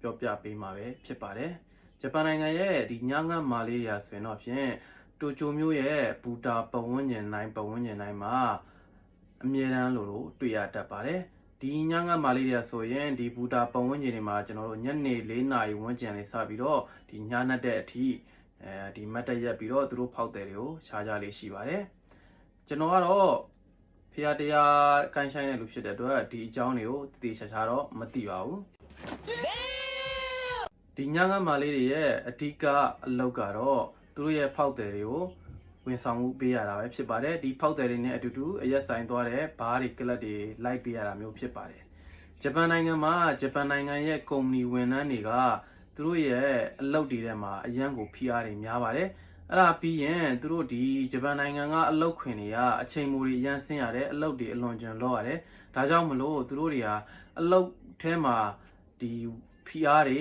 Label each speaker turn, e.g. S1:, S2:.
S1: ပြောပြပေးမှာပဲဖြစ်ပါတယ်ဂျပန်နိုင်ငံရဲ့ဒီညငတ်မာလေးရာဆိုရင်တော့ဖြင့်တိုကျိုမြို့ရဲ့ဘူတာပတ်ဝန်းကျင်တိုင်းပတ်ဝန်းကျင်တိုင်းမှာအမြဲတမ်းလိုလိုတွေ့ရတတ်ပါတယ်ဒီညငတ်မာလေးရာဆိုရင်ဒီဘူတာပတ်ဝန်းကျင်တွေမှာကျွန်တော်တို့ညနေ၄နာရီဝန်းကျင်လေးစပြီးတော့ဒီညနက်တဲ့အထိအဲဒီမတ်တက်ရက်ပြီးတော့သူတို့ဖောက်တယ်တွေကိုရှားကြလေးရှိပါတယ်ကျွန်တော်ကတော့ဖရာတရားကန်ဆိုင်တဲ့လူဖြစ်တဲ့အတွက်ဒီအကြောင်းတွေကိုတည်တည်ချာချာတော့မသိပါဘူး ဒီညငါမာလေးတွေရဲ့အဓိကအလုပ်ကတော့သူတို့ရဲ့ဖောက်တယ်တွေကိုဝန်ဆောင်မှုပေးရတာပဲဖြစ်ပါတယ်ဒီဖောက်တယ်တွေနဲ့အတူတူအရက်ဆိုင်သွားတဲ့ဘားတွေကလပ်တွေလိုက်ပေးရတာမျိုးဖြစ်ပါတယ်ဂျပန်နိုင်ငံမှာဂျပန်နိုင်ငံရဲ့ကုမ္ပဏီဝန်ထမ်းတွေကသူတို့ရဲ့အလုပ်တွေထဲမှာအရန်ကိုဖိအားတွေများပါတယ်အဲ့ဒါပြီးရင်သူတို့ဒီဂျပန်နိုင်ငံကအလုပ်ခွင်တွေကအချိန်မူတွေအရန်ဆင်းရတယ်အလုပ်တွေအလွန်ကျွံလောက်ရတယ်ဒါကြောင့်မလို့သူတို့တွေဟာအလုပ်ထဲမှာဒီဖိအားတွေ